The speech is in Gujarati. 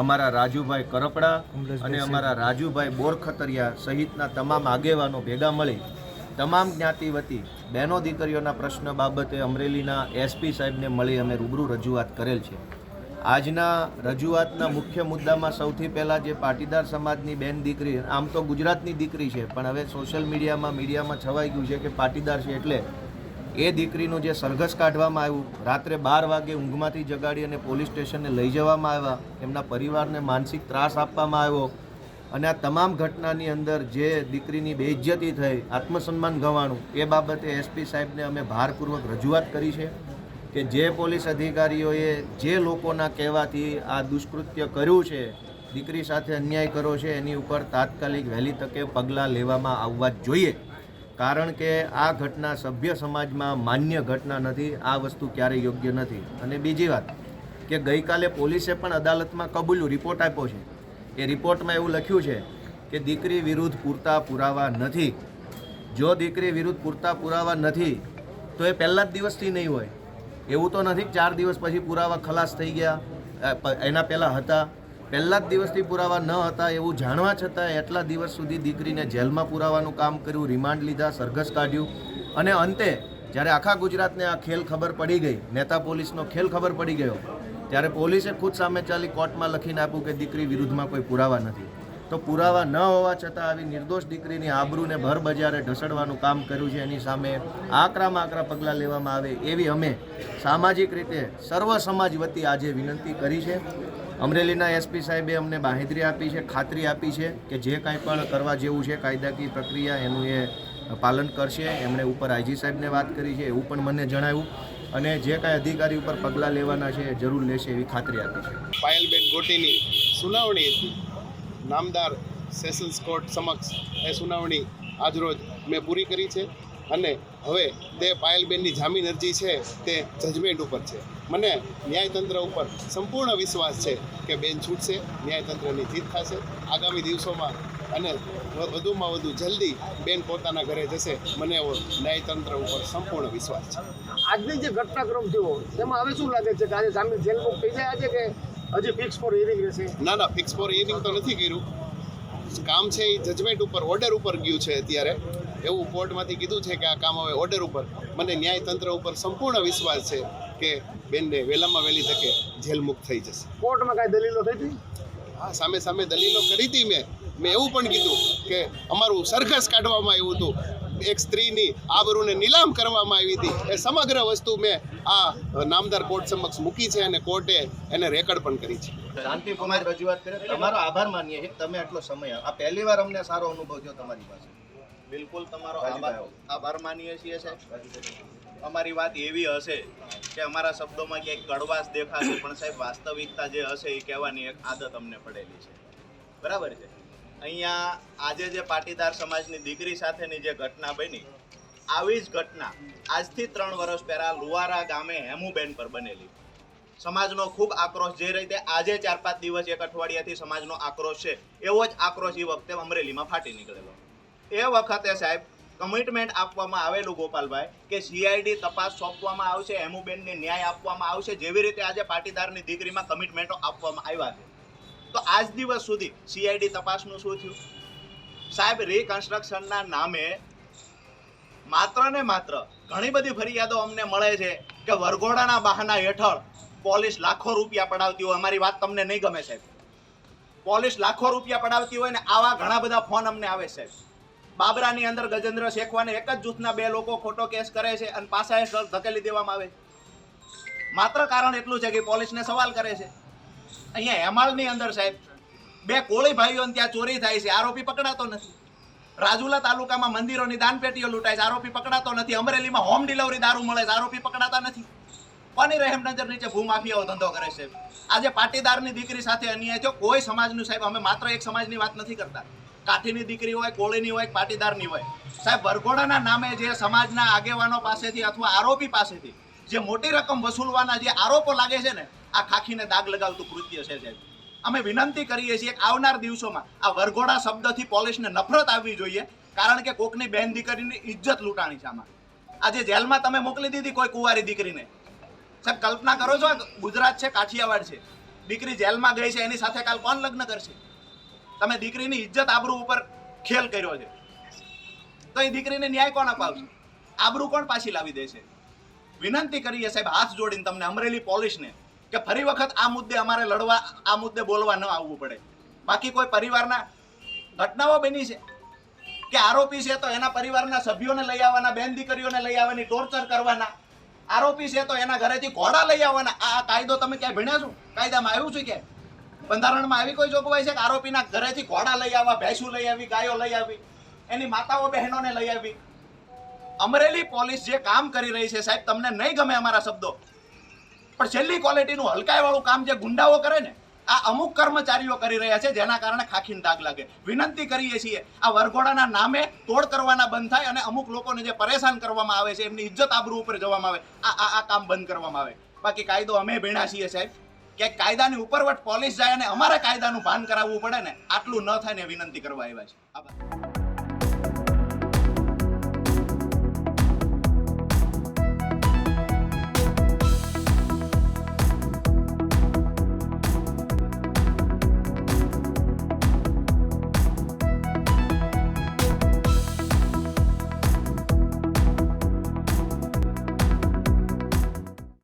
અમારા રાજુભાઈ કરપડા અને અમારા રાજુભાઈ બોરખતરિયા સહિતના તમામ આગેવાનો ભેગા મળી. તમામ જ્ઞાતિ વતી બહેનો દીકરીઓના પ્રશ્ન બાબતે અમરેલીના એસપી સાહેબને મળી અમે રૂબરૂ રજૂઆત કરેલ છે. આજના રજૂઆતના મુખ્ય મુદ્દામાં સૌથી પહેલાં જે પાટીદાર સમાજની બેન દીકરી આમ તો ગુજરાતની દીકરી છે પણ હવે સોશિયલ મીડિયામાં મીડિયામાં છવાઈ ગયું છે કે પાટીદાર છે એટલે એ દીકરીનું જે સરઘસ કાઢવામાં આવ્યું, રાત્રે બાર વાગે ઊંઘમાંથી જગાડી અને પોલીસ સ્ટેશને લઈ જવામાં આવ્યા, એમના પરિવારને માનસિક ત્રાસ આપવામાં આવ્યો. અને આ તમામ ઘટનાની અંદર જે દીકરીની બેઇજ્જતી થઈ, આત્મસન્માન ગવાણું, એ બાબતે એસપી સાહેબને અમે ભારપૂર્વક રજૂઆત કરી છે કે જે પોલીસ અધિકારીઓએ જે લોકોના કહેવાથી આ દુષ્કૃત્ય કર્યું છે, દીકરી સાથે અન્યાય કર્યો છે, એની ઉપર તાત્કાલિક વહેલી તકે પગલાં લેવામાં આવવા જ જોઈએ. કારણ કે આ ઘટના સભ્ય સમાજમાં માન્ય ઘટના નથી, આ વસ્તુ ક્યારેય યોગ્ય નથી. અને બીજી વાત, કે ગઈકાલે પોલીસે પણ અદાલતમાં કબૂલ્યું, રિપોર્ટ આપ્યો છે. એ રિપોર્ટમાં એવું લખ્યું છે કે દીકરી વિરુદ્ધ પૂરતા પુરાવા નથી. જો દીકરી વિરુદ્ધ પૂરતા પુરાવા નથી, તો એ પહેલા જ દિવસથી નહીં હોય. એવું તો નથી ચાર દિવસ પછી પુરાવા ખલાસ થઈ ગયા એના પહેલાં હતા. પહેલા જ દિવસથી પુરાવા ન હતા એવું જાણવા છતાં એટલા દિવસ સુધી દીકરીને જેલમાં પુરાવાનું કામ કર્યું, રિમાન્ડ લીધા, સરઘસ કાઢ્યું અને અંતે જ્યારે આખા ગુજરાતને આ ખેલ ખબર પડી ગઈ, નેતા પોલીસનો ખેલ ખબર પડી ગયો, ત્યારે પોલીસે ખુદ સામે ચાલી કોર્ટમાં લખીને આપ્યું કે દીકરી વિરુદ્ધમાં કોઈ પુરાવા નથી. તો પુરાવા ન હોવા છતાં આવી નિર્દોષ દીકરીની આબરૂને ભર બજારે ઢસડવાનું કામ કર્યું છે, એની સામે આકરામાં આકરા પગલાં લેવામાં આવે એવી અમે સામાજિક રીતે સર્વ સમાજ વતી આજે વિનંતી કરી છે. અમરેલીના એસપી સાહેબે અમને બાહેધરી આપી છે, ખાતરી આપી છે કે જે કાંઈ પણ કરવા જેવું છે, કાયદાકીય પ્રક્રિયા એનું એ પાલન કરશે. એમણે ઉપર આઈજી સાહેબને વાત કરી છે, એવું પણ મને જણાવ્યું. અને જે કાંઈ અધિકારી ઉપર પગલાં લેવાના છે, એ જરૂર લેશે એવી ખાતરી આપી છે. પાયલબેન ગોટીની સુનાવણી હતી. નામદાર સેશન્સ કોર્ટ સમક્ષ એ સુનાવણી આજરોજ મેં પૂરી કરી છે. અને હવે તે પાયલબેનની જામીન અરજી છે, તે જજમેન્ટ ઉપર છે. મને ન્યાયતંત્ર ઉપર સંપૂર્ણ વિશ્વાસ છે કે બેન છૂટશે ન્યાયતંત્રની જીત થશે. આગામી દિવસોમાં અને વધુમાં વધુ જલ્દી બેન પોતાના ઘરે જશે મને એવો ન્યાયતંત્ર ઉપર સંપૂર્ણ વિશ્વાસ છે. આજની જે ઘટનાક્રમ થયો તેમાં હવે શું લાગે છે કે આજે જામીન જેલ મુક્ત થઈ જાય છે કે હજી ફિક્સ ફોર હિયરિંગ રહેશે? ના ના ફિક્સ ફોર હિયરિંગ તો નથી કર્યું. કામ છે એ જજમેન્ટ ઉપર ઓર્ડર ઉપર ગયું છે અત્યારે. એવું કોર્ટમાંથી કીધું છે કે આ કામ હવે ઓર્ડર ઉપર. મને ન્યાયતંત્ર ઉપર સંપૂર્ણ વિશ્વાસ છે. કે બેનને વહેલામાં વહેલી તકે જેલમુક્ત થઈ જશે. કોર્ટમાં કાંઈ દલીલો થઈ હતી? હા સામે સામે દલીલો કરી હતી મેં. મેં એવું પણ કીધું કે અમારું સરઘસ કાઢવામાં આવ્યું હતું. એક સ્ત્રીની આબરૂને નીલામ કરવામાં આવી હતી. એ સમગ્ર વસ્તુ મેં આ નામદાર કોર્ટ સમક્ષ મૂકી છે અને કોર્ટે એને રેકર્ડ પણ કરી છે. શાંતિપૂર્વક રજૂઆત કરે. તમારો આભાર માનીએ છીએ. તમે આટલો સમય આ પહેલી વાર અમને સારો અનુભવ થયો તમારી પાસે. બિલકુલ તમારો આભાર આભાર માનીએ છીએ સાહેબ. અમારી વાત એવી હશે કે અમારા શબ્દોમાં ક્યાંક કડવાશ દેખાશે, પણ સાહેબ, વાસ્તવિકતા જે હશે એ કહેવાની એક આદત અમને પડેલી છે. બરાબર છે? અહીંયા આજે જે પાટીદાર સમાજની દીકરી સાથેની જે ઘટના બની, આવી જ ઘટના આજથી ત્રણ વર્ષ પહેલાં લુવારા ગામે હેમુબેન પર બનેલી. સમાજનો ખૂબ આક્રોશ જે રીતે આજે ચાર પાંચ દિવસ એક અઠવાડિયાથી સમાજનો આક્રોશ છે, એવો જ આક્રોશ એ વખતે અમરેલીમાં ફાટી નીકળેલો. એ વખતે સાહેબ કમિટમેન્ટ આપવામાં આવેલું ગોપાલભાઈ કે સીઆઈડી તપાસ સોંપવામાં આવશે, હેમુબેનને ન્યાય આપવામાં આવશે, જેવી રીતે આજે પાટીદારની દીકરીમાં કમિટમેન્ટો આપવામાં આવ્યા છે. તો આજ દિવસ સુધી સીઆઈડી તપાસનું શું થયું? સાહેબ રિકન્સ્ટ્રક્શનના નામે માત્ર ને માત્ર ઘણી બધી ફરિયાદો અમને મળે છે કે વરઘોડાના બહાના હેઠળ પોલીસ લાખો રૂપિયા પડાવતી હોય. અમારી વાત તમને નહીં ગમે સાહેબ. પોલીસ લાખો રૂપિયા પડાવતી હોય ને આવા ઘણા બધા ફોન અમને આવે છે બાબરાની અંદર ગજેન્દ્ર શેખવાને એક જ જૂથના બે લોકો ખોટો કેસ કરે છે અને પાછા એ ધકેલી દેવામાં આવે માત્ર કારણ એટલું છે કે પોલીસને સવાલ કરે છે. અહીંયા હેમાળની અંદર સાહેબ, બે કોળી ભાઈઓને ત્યાં ચોરી થાય છે, આરોપી પકડાતો નથી. રાજુલા તાલુકામાં મંદિરોની દાનપેટીઓ લૂંટાય છે, આરોપી પકડાતો નથી. અમરેલીમાં હોમ ડિલિવરી દારૂ મળે છે, આરોપી પકડાતા નથી. કોની રહેમ નજર નીચે ભૂમાફિયાઓ ધંધો કરે છે આજે પાટીદારની દીકરી સાથે અન્યાય થયો. કોઈ સમાજનું સાહેબ, અમે માત્ર એક સમાજની વાત નથી કરતા. કાઠીની દીકરી હોય, કોળીની હોય પાટીદારની હોય. સાહેબ, વરઘોડાના નામે જે સમાજના આગેવાનો પાસેથી અથવા આરોપી પાસેથી જે મોટી રકમ વસૂલવાના જે આરોપો લાગે છે ને, આ ખાખીને દાગ લગાવતું કૃત્ય છે સાહેબ. અમે વિનંતી કરીએ છીએ આવનાર દિવસોમાં આ વરઘોડા શબ્દથી પોલીસને નફરત આવવી જોઈએ, કારણ કે કોકની બેન દીકરીની ઇજ્જત લૂંટાણી છે આમાં. આજે જેલમાં તમે મોકલી દીધી કોઈ કુંવારી દીકરીને. સાહેબ, કલ્પના કરો છો ગુજરાત છે, કાઠિયાવાડ છે. દીકરી જેલમાં ગઈ છે, એની સાથે કાલ કોણ લગ્ન કરશે? તમે દીકરીની ઇજ્જત આબરૂ ઉપર ખેલ કર્યો છે. તો એ દીકરીને ન્યાય કોણ અપાવશે? આબરૂ કોણ પાછી લાવી દેશે? વિનંતી કરીએ સાહેબ, હાથ જોડીને તમને અમરેલી પોલીસને કે ફરી વખત આ મુદ્દે અમારે લડવા, આ મુદ્દે બોલવા ન આવવું પડે. બાકી કોઈ પરિવારના ઘટનાઓ બની છે? કે આરોપી છે તો એના પરિવારના સભ્યોને લઈ આવવાના, બેન દીકરીઓને લઈ આવવાની ટોર્ચર કરવાના? આરોપી છે તો એના ઘરેથી ઘોડા લઈ આવવાના? આ કાયદો તમે ક્યાંય ભણ્યા છો? કાયદામાં આવ્યું છે કે બંધારણમાં આવી કોઈ જોગવાઈ છે કે આરોપીના ઘરેથી ઘોડા લઈ આવવા, ભેંસું લઈ આવી, ગાયો લઈ આવી, એની માતાઓ બહેનોને લઈ આવી? અમરેલી પોલીસ જે કામ કરી રહી છે, સાહેબ, તમને નહીં ગમે અમારા શબ્દો, પણ છેલ્લી ક્વોલિટીનું હલકાઈવાળું કામ જે ગુંડાઓ કરે ને, આ અમુક કર્મચારીઓ કરી રહ્યા છે, જેના કારણે ખાખીને દાગ લાગે. વિનંતી કરીએ છીએ, આ વરઘોડાના નામે તોડ કરવાના બંધ થાય અને અમુક લોકોને જે પરેશાન કરવામાં આવે છે, એમની ઇજ્જત આબરૂ ઉપર જવામાં આવે આ આ કામ બંધ કરવામાં આવે. બાકી કાયદો અમે ભીણા છીએ, સાહેબ. કે કાયદાની ઉપરવટ પોલીસ જાય અને અમારે કાયદાનું ભાન કરાવવું પડે ને, આટલું ન થાય ને વિનંતી કરવા આવ્યા છે. આભાર.